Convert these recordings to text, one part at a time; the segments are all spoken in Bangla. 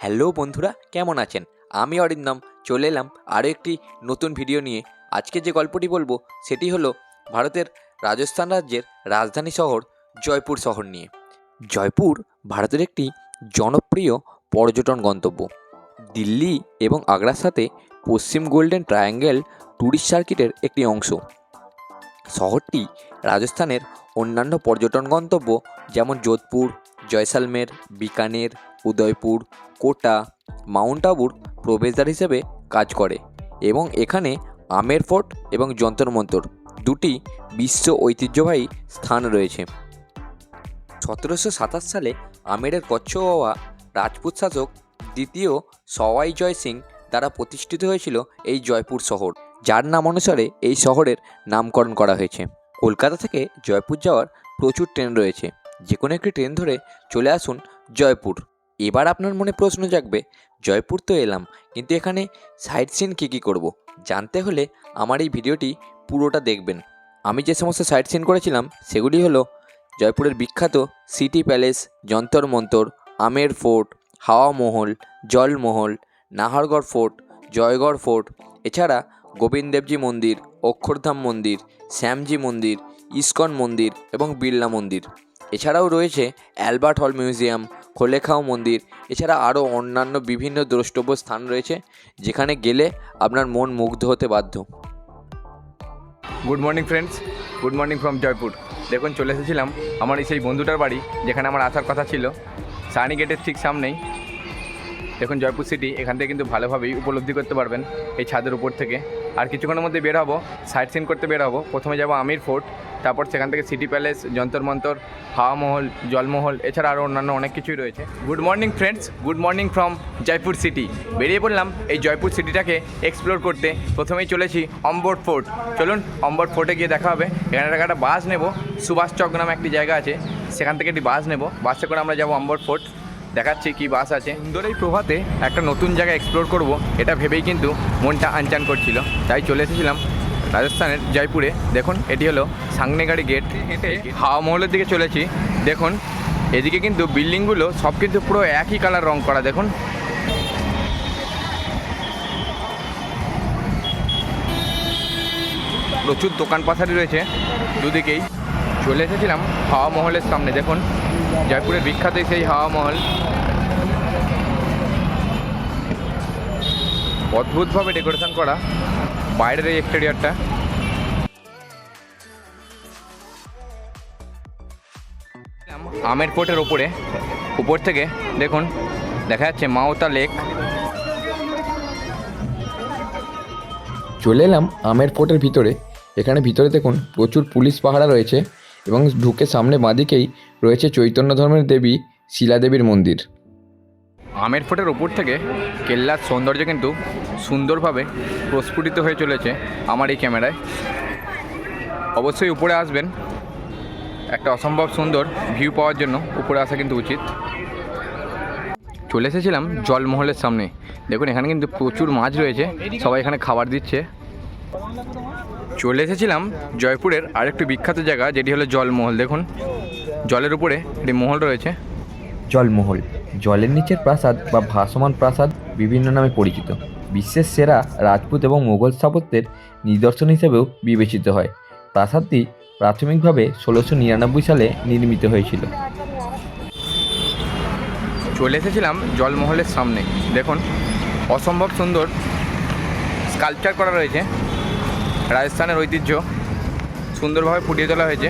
হ্যালো বন্ধুরা, কেমন আছেন? আমি অরিন্দম, চলে এলাম আরও একটি নতুন ভিডিও নিয়ে। আজকে যে গল্পটি বলব, সেটি হলো ভারতের রাজস্থান রাজ্যের রাজধানী শহর জয়পুর শহর নিয়ে। জয়পুর ভারতের একটি জনপ্রিয় পর্যটন গন্তব্য। দিল্লি এবং আগ্রার সাথে পশ্চিম গোল্ডেন ট্রায়াঙ্গেল ট্যুরিস্ট সার্কিটের একটি অংশ। শহরটি রাজস্থানের অন্যান্য পর্যটন গন্তব্য যেমন যোধপুর, জয়সালমের, বিকানের উদয়পুর, কোটা, মাউন্ট আবুর প্রবেশদ্বার হিসেবে কাজ করে এবং এখানে আমের ফোর্ট এবং যন্তর মন্তর দুটি বিশ্ব ঐতিহ্যবাহী স্থান রয়েছে। সতেরোশো সাতাশ সালে আমেরের কচ্ছ হওয়া রাজপুত শাসক দ্বিতীয় সওয়াই জয় সিং দ্বারা প্রতিষ্ঠিত হয়েছিল এই জয়পুর শহর, যার নাম অনুসারে এই শহরের নামকরণ করা হয়েছে। কলকাতা থেকে জয়পুর যাওয়ার প্রচুর ট্রেন রয়েছে যে কোনো একটি ট্রেন ধরে চলে আসুন জয়পুর। এবার আপনার মনে প্রশ্ন জাগবে, জয়পুর তো এলাম, কিন্তু এখানে সাইট সিন কী কী করব? জানতে হলে আমার এই ভিডিওটি পুরোটা দেখবেন। আমি যে সমস্ত সাইট সিন করেছিলাম, সেগুলি হলো জয়পুরের বিখ্যাত city palace Jantar Mantar, Amer fort, Hawa Mahal Jal Mahal Nahargarh fort, Jaigarh fort, এছাড়া গোবিন্দদেবজি মন্দির, অক্ষরধাম মন্দির, শ্যামজি মন্দির, ইস্কন মন্দির এবং বিড়লা মন্দির। এছাড়াও রয়েছে অ্যালবার্ট হল মিউজিয়াম খোলেখাও মন্দির। এছাড়া আরও অন্যান্য বিভিন্ন দ্রষ্টব্য স্থান রয়েছে, যেখানে গেলে আপনার মন মুগ্ধ হতে বাধ্য। Good morning friends good morning from Jaipur দেখুন, চলে এসেছিলাম আমার এই সেই বন্ধুটার বাড়ি, যেখানে আমার আসার কথা ছিল। সানি গেটের ঠিক সামনেই। দেখুন জয়পুর সিটি এখান থেকে কিন্তু ভালোভাবেই উপলব্ধি করতে পারবেন এই ছাদের উপর থেকে। আর কিছুক্ষণের মধ্যে বের হব সাইট সিন করতে বের হব। প্রথমে যাব আমির ফোর্ট তারপর সেখান থেকে সিটি প্যালেস, যন্তর মন্তর, হাওয়া মহল জলমহল এছাড়া আরও অন্যান্য অনেক কিছুই রয়েছে। Good morning friends good morning from Jaipur city বেরিয়ে পড়লাম এই জয়পুর সিটিটাকে এক্সপ্লোর করতে। প্রথমেই চলেছি অম্বর ফোর্ট। চলুন অম্বর ফোর্টে গিয়ে দেখা হবে। এখানে একটা বাস নেব। সুভাষ চক নামে একটি জায়গা আছে। সেখান থেকে একটি বাস নেব। বাসে করে আমরা যাব অম্বর ফোর্ট। দেখাচ্ছি কি বাস আছে। সুন্দর এই প্রভাতে একটা নতুন জায়গা এক্সপ্লোর করব। এটা ভেবেই কিন্তু মনটা আনচান করছিল। তাই চলে এসেছিলাম রাজস্থানের জয়পুরে। দেখুন এটি হলো সাংনেগাড়ি গেট হেঁটে হাওয়া মহলের দিকে চলেছি। দেখুন এদিকে কিন্তু বিল্ডিংগুলো সব কিন্তু পুরো একই কালার রং করা দেখুন। প্রচুর দোকান পাথারি রয়েছে দুদিকেই। চলে এসেছিলাম হাওয়া মহলের সামনে দেখুন। জয়পুরের বিখ্যাত সেই হাওয়া মহল। অদ্ভুতভাবে ডেকোরেশন করা। বাইরের এই এক্সটেরিয়ারটা আমের কোটের ওপরে উপর থেকে, দেখুন, দেখা যাচ্ছে মাওতা লেক। চলে এলাম আমের ফোর্টের ভিতরে। এখানে ভিতরে দেখুন, প্রচুর পুলিশ পাহারা রয়েছে এবং ঢুকে সামনে বাঁদিকেই রয়েছে চৈতন্য ধর্মের দেবী শিলাদেবীর মন্দির। আমের ফোটের ওপর থেকে কেল্লার সৌন্দর্য কিন্তু সুন্দরভাবে প্রস্ফুটিত হয়ে চলেছে আমার এই ক্যামেরায়। অবশ্যই উপরে আসবেন। একটা অসম্ভব সুন্দর ভিউ পাওয়ার জন্য উপরে আসা কিন্তু উচিত। চলে এসেছিলাম জলমহলের সামনে। দেখুন, এখানে কিন্তু প্রচুর মাছ রয়েছে। সবাই এখানে খাবার দিচ্ছে। চলে এসেছিলাম জয়পুরের আরেকটি বিখ্যাত জায়গা, যেটি হলো জলমহল। দেখুন, জলের উপরে একটি মহল রয়েছে। জলমহল। জলের নিচের প্রাসাদ বা ভাসমান প্রাসাদ বিভিন্ন নামে পরিচিত। বিশ্বের সেরা রাজপুত এবং মোগল স্থাপত্যের নিদর্শন হিসেবেও বিবেচিত হয়। প্রাসাদটি প্রাথমিকভাবে ষোলোশো নিরানব্বই সালে নির্মিত হয়েছিল। চলে এসেছিলাম জলমহলের সামনে। দেখুন অসম্ভব সুন্দর স্কাল্পচার করা রয়েছে। রাজস্থানের ঐতিহ্য সুন্দরভাবে ফুটিয়ে তোলা হয়েছে।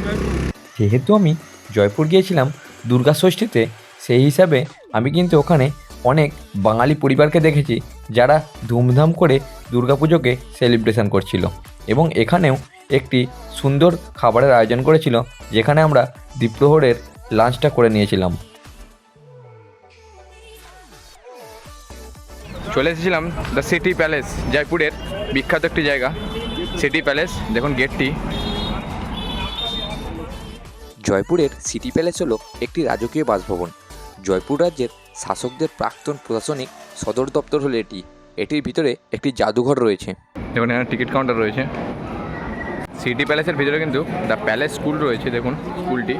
যেহেতু আমি জয়পুর গিয়েছিলাম দুর্গা ষষ্ঠীতে সেই হিসাবে আমি কিন্তু ওখানে অনেক বাঙালি পরিবারকে দেখেছি যারা ধুমধাম করে দুর্গাপুজোকে সেলিব্রেশন করছিল এবং এখানেও একটি সুন্দর খাবারের আয়োজন করেছিল যেখানে আমরা দ্বীপ্রহরের লাঞ্চটা করে নিয়েছিলাম। চলে এসেছিলাম দ্য সিটি প্যালেস জয়পুরের বিখ্যাত একটি জায়গা সিটি প্যালেস দেখুন গেটটি জয়পুরের সিটি প্যালেস হলো একটি রাজকীয় বাসভবন। জয়পুর রাজ্যের শাসকদের প্রাক্তন প্রশাসনিক সদর দপ্তর হলো এটি। এটির ভিতরে একটি জাদুঘর রয়েছে। দেখুন, এখানে টিকিট কাউন্টার রয়েছে। সিটি প্যালেসের ভিতরে কিন্তু দ্য প্যালেস স্কুল রয়েছে, দেখুন, স্কুলটি।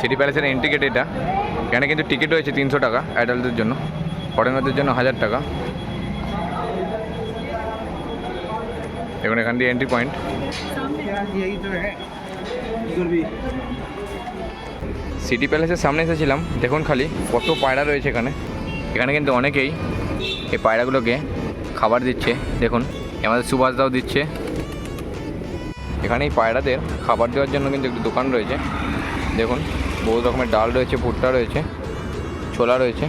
সিটি প্যালেসের এন্ট্রি এটা। এখানে কিন্তু টিকিট রয়েছে তিনশো টাকা অ্যাডাল্টদের জন্য। ফরেনারদের জন্য হাজার টাকা। এখন এখান দিয়ে এন্ট্রি পয়েন্ট সিটি প্যালেসের সামনে এসেছিলাম। দেখুন খালি, কত পায়রা রয়েছে এখানে। এখানে কিন্তু অনেকেই এই পায়রাগুলোকে খাবার দিচ্ছে। দেখুন আমাদের সুভাষ দাও দিচ্ছে। এখানে এই পায়রাদের খাবার দেওয়ার জন্য কিন্তু একটি দোকান রয়েছে। দেখুন, বহু রকমের ডাল রয়েছে, ভুট্টা রয়েছে, ছোলা রয়েছে।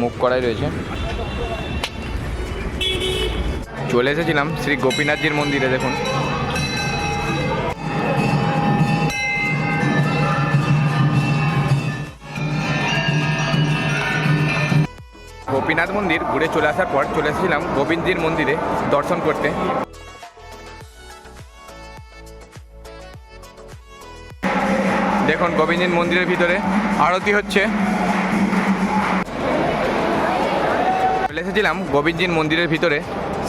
মুগ করাই রয়েছে। চলে এসেছিলাম শ্রী গোপীনাথজির মন্দিরে, দেখুন। গোপীনাথ মন্দির ঘুরে চলে আসার পর চলে এসেছিলাম গোবিন্দজির মন্দিরে দর্শন করতে। দেখুন গোবিন্দজির মন্দিরের ভিতরে আরতি হচ্ছে। চলে এসেছিলাম গোবিন্দজির মন্দিরের ভিতরে।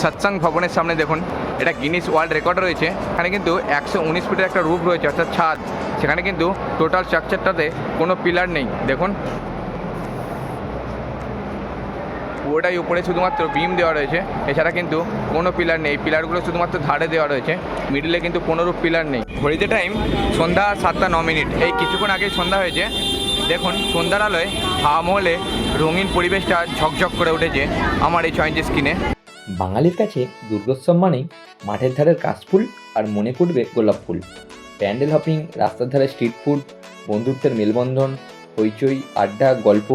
সৎসং ভবনের সামনে দেখুন, এটা গিনিস ওয়ার্ল্ড রেকর্ড রয়েছে। এখানে কিন্তু একশো উনিশ ফিটের একটা রূপ রয়েছে, অর্থাৎ ছাদ। সেখানে কিন্তু টোটাল স্ট্রাকচারটাতে কোনো পিলার নেই। দেখুন। পুরোটাই উপরে শুধুমাত্র বিম দেওয়া রয়েছে। এছাড়া কিন্তু কোনো পিলার নেই। পিলারগুলো শুধুমাত্র ধারে দেওয়া রয়েছে। মিডিলে কিন্তু কোনোরূপ পিলার নেই। ঘড়িতে টাইম সন্ধ্যা সাতটা ন মিনিট এই কিছুক্ষণ আগেই সন্ধ্যা হয়েছে। দেখুন সন্ধ্যার আলোয় হাওয়া মহলে রঙিন পরিবেশটা ঝকঝক করে উঠেছে আমার এই ইঞ্চি স্ক্রিনে বাঙালির কাছে দুর্গোৎসব মানেই মাঠের ধারের কাশফুল আর মনে ফুটবে গোলাপ ফুল। প্যান্ডেল হপিং, রাস্তার ধারে স্ট্রিট ফুড বন্ধুত্বের মেলবন্ধন, হইচই, আড্ডা, গল্প।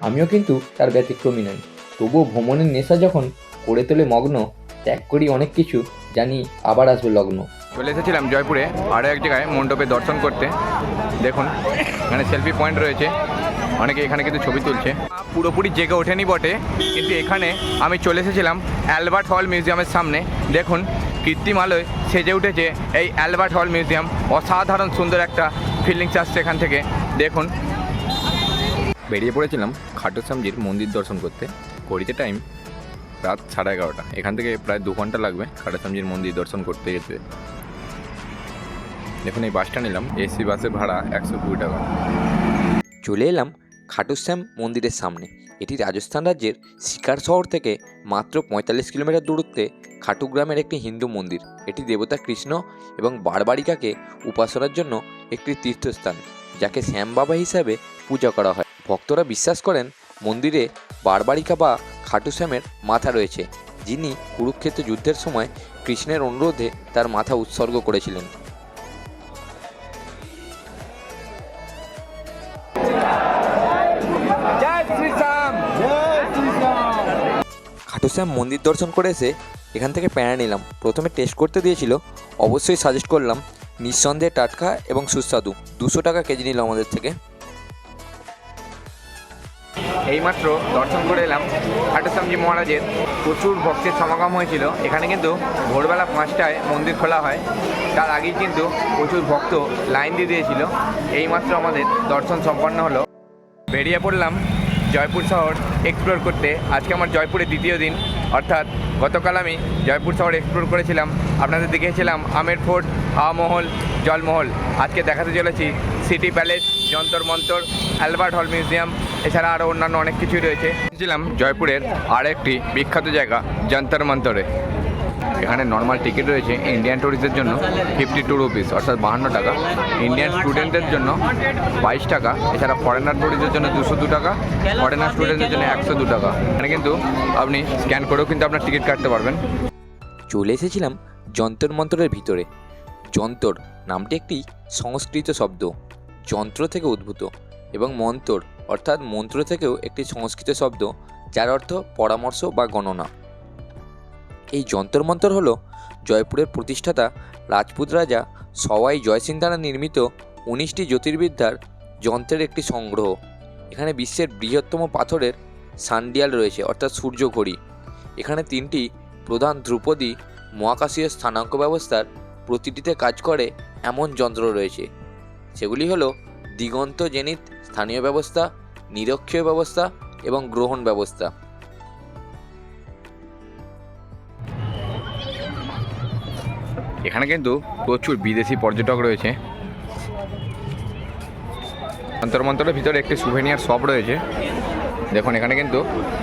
আমিও কিন্তু তার ব্যতিক্রমী নই। তবুও ভ্রমণের নেশা যখন করে তোলে মগ্ন, ত্যাগ করি অনেক কিছু জানি আবার আসবে লগ্ন। চলে এসেছিলাম জয়পুরে আরও এক জায়গায় মণ্ডপে দর্শন করতে। দেখুন, এখানে সেলফি পয়েন্ট রয়েছে। অনেকে এখানে কিন্তু ছবি তুলছে। পুরোপুরি জেগে ওঠেনি বটে, কিন্তু এখানে আমি চলে এসেছিলাম অ্যালবার্ট হল মিউজিয়ামের সামনে। দেখুন কৃত্রিম আলোয় সেজে উঠেছে এই অ্যালবার্ট হল মিউজিয়াম। অসাধারণ সুন্দর একটা ফিলিংস আসছে এখান থেকে। দেখুন। বেরিয়ে পড়েছিলাম খাটুশ্যামজির মন্দির দর্শন করতে। ঘড়িতে টাইম রাত সাড়ে এগারোটা। এখান থেকে প্রায় দু ঘণ্টা লাগবে খাটুশ্যামজির মন্দির দর্শন করতে যেতে। দেখুন, এই বাসটা নিলাম। এসি বাসের ভাড়া একশো কুড়ি টাকা। চলে এলাম খাটুশ্যাম মন্দিরের সামনে। এটি রাজস্থান রাজ্যের শিকার শহর থেকে মাত্র পঁয়তাল্লিশ কিলোমিটার দূরত্বে খাটু গ্রামের একটি হিন্দু মন্দির। এটি দেবতা কৃষ্ণ এবং বারবারিকাকে উপাসনার জন্য একটি তীর্থস্থান, যাকে শ্যাম বাবা হিসাবে পূজা করা হয়। ভক্তরা বিশ্বাস করেন, মন্দিরে বারবারিকা বা খাটুশ্যামের মাথা রয়েছে, যিনি কুরুক্ষেত্র যুদ্ধের সময় কৃষ্ণের অনুরোধে তার মাথা উৎসর্গ করেছিলেন। খাটুশ্যাম মন্দির দর্শন করে এসে এখান থেকে প্যারা নিলাম। প্রথমে টেস্ট করতে দিয়েছিল, অবশ্যই সাজেস্ট করলাম, নিঃসন্দেহে টাটকা এবং সুস্বাদু। দুশো টাকা কেজি নিল আমাদের থেকে। এইমাত্র দর্শন করে এলাম খাটুশ্যামজি মহারাজের। প্রচুর ভক্তের সমাগম হয়েছিল। এখানে কিন্তু ভোরবেলা পাঁচটায় মন্দির খোলা হয়। তার আগেই কিন্তু প্রচুর ভক্ত লাইন দিয়ে দিয়েছিল। এইমাত্র আমাদের দর্শন সম্পন্ন হলো। বেরিয়ে পড়লাম জয়পুর শহর এক্সপ্লোর করতে। আজকে আমার জয়পুরের দ্বিতীয় দিন। অর্থাৎ গতকাল আমি জয়পুর শহর এক্সপ্লোর করেছিলাম। আপনাদের দেখেছিলাম আমের ফোর্ট হাওয়া মহল জলমহল। আজকে দেখাতে চলেছি city palace, Jantar Mantar, Albert হল মিউজিয়াম, এছাড়া আরও অন্যান্য অনেক কিছুই রয়েছে। ছিলাম জয়পুরের আর একটি বিখ্যাত জায়গা, যন্তর মন্তরে। এখানে নর্মাল টিকিট রয়েছে ইন্ডিয়ান ট্যুরিস্টদের জন্য ফিফটি টু রুপিস অর্থাৎ বাহান্ন টাকা। ইন্ডিয়ান স্টুডেন্টদের জন্য বাইশ টাকা, এছাড়া ফরেনার ট্যুরিস্টদের জন্য দুশো দু টাকা ফরেনার স্টুডেন্টদের জন্য একশো দু টাকা। এখানে কিন্তু আপনি স্ক্যান করেও কিন্তু আপনার টিকিট কাটতে পারবেন। চলে এসেছিলাম যন্তর মন্তরের ভিতরে। যন্তর নামটি একটি সংস্কৃত শব্দ। যন্ত্র থেকে উদ্ভূত এবং মন্তর, অর্থাৎ মন্ত্র থেকেও একটি সংস্কৃত শব্দ, যার অর্থ পরামর্শ বা গণনা। এই যন্তর মন্তর হল জয়পুরের প্রতিষ্ঠাতা রাজপুত রাজা সওয়াই জয়সিং দ্বারা নির্মিত উনিশটি জ্যোতির্বিদ্যার যন্ত্রের একটি সংগ্রহ। এখানে বিশ্বের বৃহত্তম পাথরের সানডিয়াল রয়েছে, অর্থাৎ সূর্য ঘড়ি। এখানে তিনটি প্রধান ধ্রুপদী মহাকাশীয় স্থানাঙ্ক ব্যবস্থার প্রতিটিতে কাজ করে এমন যন্ত্র রয়েছে। সেগুলি হলো দিগন্ত জেনিত স্থানীয় ব্যবস্থা, নিরক্ষীয় ব্যবস্থা এবং গ্রহণ ব্যবস্থা। এখানে কিন্তু প্রচুর বিদেশি পর্যটক রয়েছে। অন্তর্মন্তরের ভিতরে একটি সুভেনিয়ার শপ রয়েছে। দেখুন, এখানে কিন্তু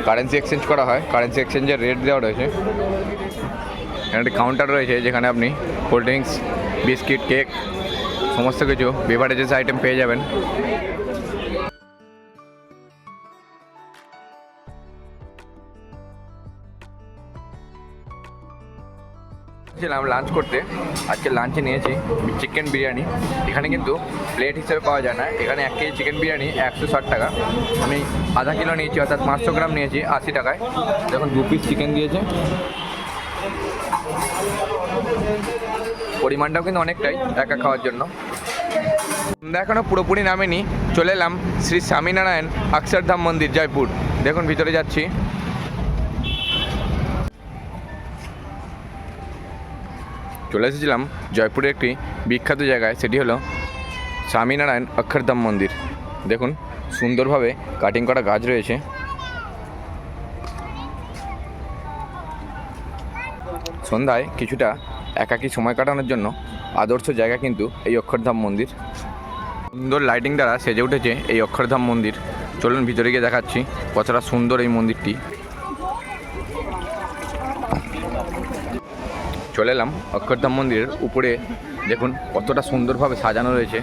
কারেন্সি এক্সচেঞ্জ করা হয়। কারেন্সি এক্সচেঞ্জের রেট দেওয়া রয়েছে। এখানে একটি কাউন্টার রয়েছে, যেখানে আপনি কোল্ড ড্রিঙ্কস বিস্কিট কেক সমস্ত কিছু বেভারেজেস আইটেম পেয়ে যাবেন। ছিলাম লাঞ্চ করতে। আজকে লাঞ্চে নিয়েছি চিকেন বিরিয়ানি। এখানে কিন্তু প্লেট হিসেবে পাওয়া যায় না। এখানে এক কেজি চিকেন বিরিয়ানি একশো ষাট টাকা। আমি আধা কিলো নিয়েছি, অর্থাৎ পাঁচশো গ্রাম নিয়েছি আশি টাকায়। দেখুন, দু পিস চিকেন দিয়েছে। পরিমাণটাও কিন্তু অনেকটাই একা খাওয়ার জন্য। সন্ধ্যা এখনও পুরোপুরি নামেনি। চলে এলাম শ্রী স্বামীনারায়ণ অক্ষরধাম মন্দির, জয়পুর। দেখুন, ভিতরে যাচ্ছি। চলে এসেছিলাম জয়পুরের একটি বিখ্যাত জায়গায়, সেটি হলো স্বামীনারায়ণ অক্ষরধাম মন্দির। দেখুন, সুন্দরভাবে কাটিং করা গাছ রয়েছে। সন্ধ্যায় কিছুটা একাকী সময় কাটানোর জন্য আদর্শ জায়গা কিন্তু এই অক্ষরধাম মন্দির। সুন্দর লাইটিং দ্বারা সেজে উঠেছে এই অক্ষরধাম মন্দির। চলুন ভিতরে গিয়ে দেখাচ্ছি কতটা সুন্দর এই মন্দিরটি। চলে এলাম অক্ষরধাম মন্দিরের উপরে। দেখুন কতটা সুন্দরভাবে সাজানো রয়েছে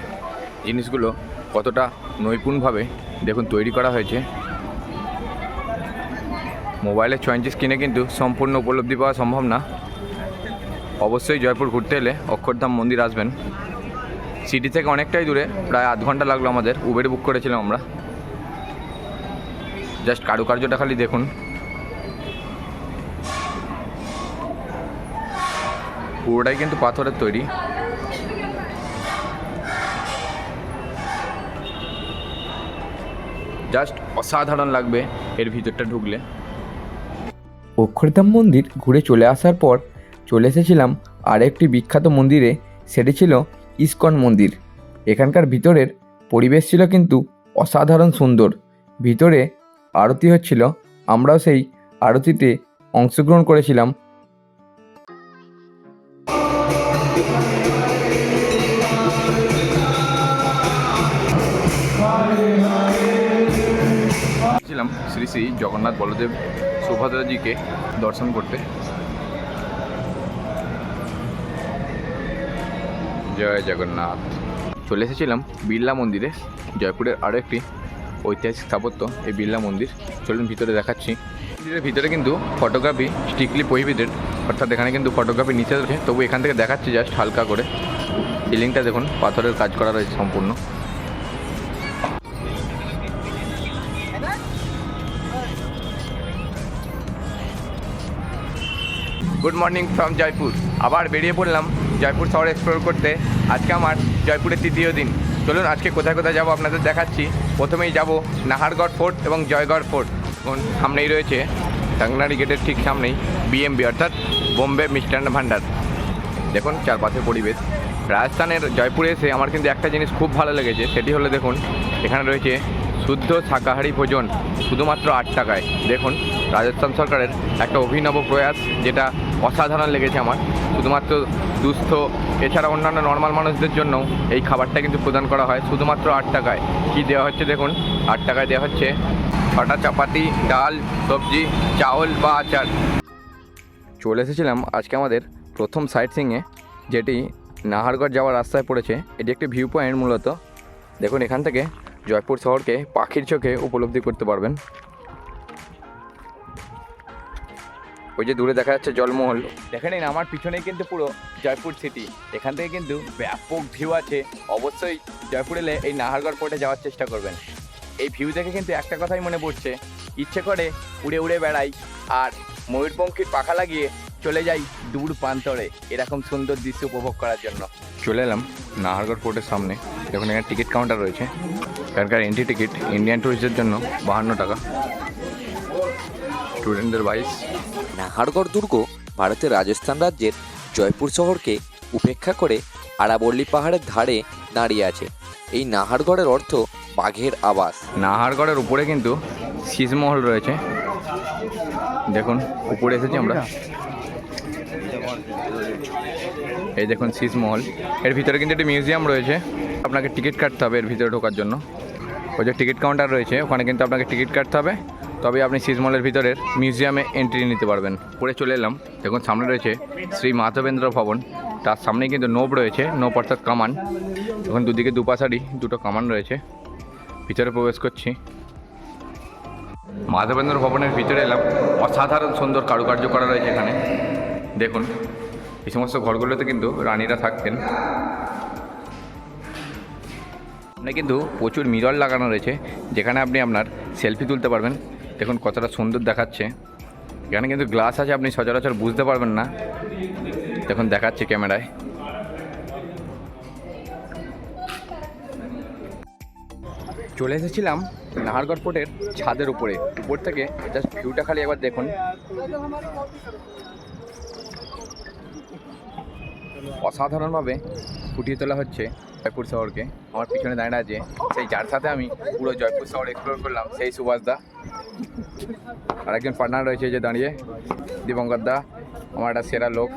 জিনিসগুলো, কতটা নৈপুণভাবে দেখুন তৈরি করা হয়েছে। মোবাইলের চয়েঞ্চেস কিনে কিন্তু সম্পূর্ণ উপলব্ধি পাওয়া সম্ভব না। অবশ্যই জয়পুর ঘুরতে এলে অক্ষরধাম মন্দির আসবেন। সিটি থেকে অনেকটাই দূরে, প্রায় আধ ঘণ্টা লাগল আমাদের। উবের বুক করেছিলাম আমরা। জাস্ট কারুকার্যটা খালি দেখুন। পুরোটাই কিন্তু পাথরের তৈরি। জাস্ট অসাধারণ লাগবে এর ভিতরটা ঢুকলে। অক্ষরধাম মন্দির ঘুরে চলে আসার পর চলে এসেছিলাম আর একটি বিখ্যাত মন্দিরে, সেটি ছিল ইস্কন মন্দির। এখানকার ভিতরের পরিবেশ ছিল কিন্তু অসাধারণ সুন্দর। ভিতরে আরতি হচ্ছিল, আমরাও সেই আরতিতে অংশগ্রহণ করেছিলাম শ্রী জগন্নাথ বলদেব সুভদ্রাজিকে দর্শন করতে। জয় জগন্নাথ। চলে এসেছিলাম বিড়লা মন্দিরে। জয়পুরের আরও একটি ঐতিহাসিক স্থাপত্য, এই বিড়লা মন্দির। চলুন ভিতরে দেখাচ্ছি। মন্দিরের ভিতরে কিন্তু ফটোগ্রাফি স্ট্রিক্টলি প্রহিবিটেড অর্থাৎ এখানে কিন্তু ফটোগ্রাফি নিচে রয়েছে তবু এখান থেকে দেখাচ্ছি জাস্ট হালকা করে। সিলিংটা দেখুন, পাথরের কাজ করা রয়েছে সম্পূর্ণ। গুড মর্নিং ফ্রম জয়পুর আবার বেরিয়ে পড়লাম জয়পুর শহর এক্সপ্লোর করতে। আজকে আমার জয়পুরের তৃতীয় দিন। চলুন আজকে কোথায় কোথায় যাব আপনাদের দেখাচ্ছি। প্রথমেই যাব নাহারগড় ফোর্ট এবং জয়গড় ফোর্ট। সামনেই রয়েছে টাংনারি গেটের ঠিক সামনেই বিএমবি অর্থাৎ বোম্বে মিষ্টান্ন ভাণ্ডার। দেখুন চারপাশের পরিবেশ। রাজস্থানের জয়পুরে এসে আমার কিন্তু একটা জিনিস খুব ভালো লেগেছে, সেটি হলো দেখুন, এখানে রয়েছে শুদ্ধ শাকাহারি ভোজন, শুধুমাত্র আট টাকায়। দেখুন, রাজস্থান সরকারের একটা অভিনব প্রয়াস, যেটা অসাধারণ লেগেছে আমার। শুধুমাত্র দুস্থ, এছাড়া অন্যান্য নর্মাল মানুষদের জন্য এই খাবারটা কিন্তু প্রদান করা হয় শুধুমাত্র আট টাকায়। কী দেওয়া হচ্ছে দেখুন? আট টাকায় দেওয়া হচ্ছে ছটা চাপাতি, ডাল, সবজি, চাউল বা আচার। চলে এসেছিলাম আজকে আমাদের প্রথম সাইট সিংয়ে যেটি নাহারগড় যাওয়ার রাস্তায় পড়েছে। এটি একটি ভিউ পয়েন্ট মূলত। দেখুন, এখান থেকে জয়পুর শহরকে পাখির চোখে উপলব্ধি করতে পারবেন। ওই যে দূরে দেখা যাচ্ছে জলমহল। দেখে নিন আমার পিছনে কিন্তু পুরো জয়পুর সিটি এখান থেকে কিন্তু ব্যাপক ভিউ আছে। অবশ্যই জয়পুর এলে এই নাহারগড় পোর্টে যাওয়ার চেষ্টা করবেন। এই ভিউ দেখে কিন্তু একটা কথাই মনে পড়ছে। ইচ্ছে করে উড়ে উড়ে বেড়াই আর ময়ূরপঙ্খীর পাখা লাগিয়ে চলে যাই দূর প্রান্তরে। এরকম সুন্দর দৃশ্য উপভোগ করার জন্য। চলে এলাম নাহারগড় পোর্টের সামনে। দেখুন এখানে টিকিট কাউন্টার রয়েছে। এখানকার এন্ট্রি টিকিট ইন্ডিয়ান টুরিস্টদের জন্য বাহান্ন টাকা। স্টুডেন্টদের বাইশ নাহারগড় দুর্গ ভারতের রাজস্থান রাজ্যের জয়পুর শহরকে উপেক্ষা করে আরাবল্লী পাহাড়ের ধারে দাঁড়িয়ে আছে। এই নাহারগড়ের অর্থ বাঘের আবাস। নাহারগড়ের উপরে কিন্তু শীষমহল রয়েছে। দেখুন, উপরে এসেছি আমরা। এই দেখুন, শীষমহল। এর ভিতরে কিন্তু একটি মিউজিয়াম রয়েছে। আপনাকে টিকিট কাটতে হবে এর ভিতরে ঢোকার জন্য। ওই যে টিকিট কাউন্টার রয়েছে, ওখানে কিন্তু আপনাকে টিকিট কাটতে হবে। তবে আপনি শীষমহলের ভিতরের মিউজিয়ামে এন্ট্রি নিতে পারবেন। পরে চলে এলাম। দেখুন, সামনে রয়েছে শ্রী মাধবেন্দ্র ভবন। তার সামনেই কিন্তু নোব রয়েছে নোব অর্থাৎ কামান। এখন দুদিকে দুপাশারই দুটো কামান রয়েছে। ভিতরে প্রবেশ করছি। মাধবেন্দ্র ভবনের ভিতরে এলাম। অসাধারণ সুন্দর কারুকার্য করা রয়েছে এখানে। দেখুন, এই সমস্ত ঘরগুলোতে কিন্তু রানীরা থাকতেন। কিন্তু প্রচুর মিরর লাগানো রয়েছে, যেখানে আপনি আপনার সেলফি তুলতে পারবেন। দেখুন কতটা সুন্দর দেখাচ্ছে। এখানে কিন্তু গ্লাস আছে, আপনি সচরাচর বুঝতে পারবেন না। দেখুন দেখাচ্ছে ক্যামেরায়। চলে এসেছিলাম নাহারগড় ফোর্টের ছাদের উপরে। উপর থেকে জাস্ট ভিউটা খালি একবার দেখুন। অসাধারণভাবে ফুটিয়ে তোলা হচ্ছে জয়পুর শহরকে। আমার পিছনে দাঁড়িয়ে আছে, সেই যার সাথে আমি পুরো জয়পুর শহর এক্সপ্লোর করলাম, সেই সুভাষ দা। আর একজন পার্টনার রয়েছে যে দাঁড়িয়ে দিবঙ্কর দা, আমার একটা সেরা লোক।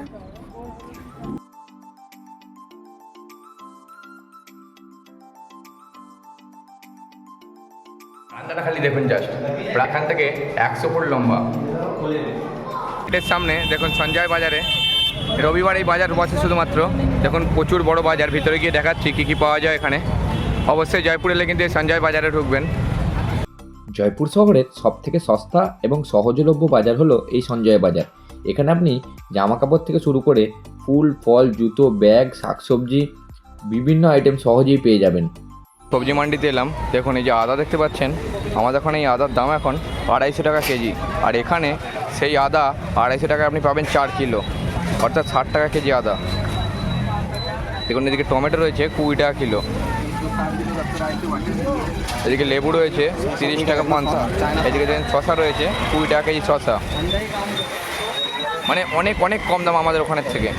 খালি দেখুন জাস্ট প্রাখান থেকে একশো ফুট লম্বা। সামনে দেখুন সঞ্জয় বাজারে রবিবার এই বাজার বসে শুধুমাত্র। দেখুন প্রচুর বড় বাজার। ভিতরে গিয়ে দেখাচ্ছি কী কী পাওয়া যায় এখানে। অবশ্যই জয়পুর এলে কিন্তু এই সঞ্জয় বাজারে ঢুকবেন। জয়পুর শহরের সবথেকে সস্তা এবং সহজলভ্য বাজার হলো এই সঞ্জয় বাজার। এখানে আপনি জামা কাপড় থেকে শুরু করে ফুল ফল জুতো ব্যাগ শাকসবজি বিভিন্ন আইটেম সহজেই পেয়ে যাবেন। সবজি মান্ডিতে এলাম। দেখুন এই যে আদা দেখতে পাচ্ছেন। আমাদের ওখানে এই আদার দাম এখন আড়াইশো টাকা কেজি। আর এখানে সেই আদা আড়াইশো টাকা আপনি পাবেন চার কিলো। অর্থাৎ ষাট টাকা কেজি আদা। দেখুন, এদিকে টমেটো রয়েছে কুড়ি টাকা কিলো। এদিকে লেবু রয়েছে তিরিশ টাকা পাঁচশো এদিকে দেখেন শশা রয়েছে কুড়ি টাকা কেজি শশা মানে অনেক অনেক কম দাম আমাদের ওখানের থেকে।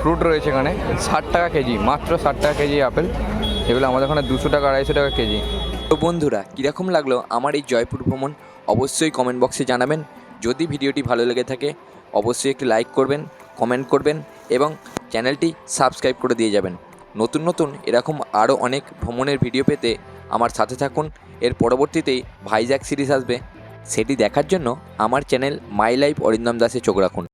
ফ্রুট রয়েছে এখানে, ষাট টাকা কেজি, মাত্র ষাট টাকা কেজি আপেল। এগুলো আমাদের ওখানে দুশো টাকা, আড়াইশো টাকা কেজি। তো বন্ধুরা, কীরকম লাগল আমার এই জয়পুর ভ্রমণ? অবশ্যই কমেন্ট বক্সে জানাবেন। যদি ভিডিওটি ভালো লেগে থাকে, অবশ্যই একটি লাইক করবেন, কমেন্ট করবেন এবং চ্যানেলটি সাবস্ক্রাইব করে দিয়ে যাবেন। নতুন নতুন এরকম আরও অনেক ভ্রমণের ভিডিও পেতে আমার সাথে থাকুন। এর পরবর্তীতেই ভাইজ্যাক সিরিজ আসবে। সেটি দেখার জন্য আমার চ্যানেল মাই লাইফ অরিন্দম দাসে চোখ রাখুন।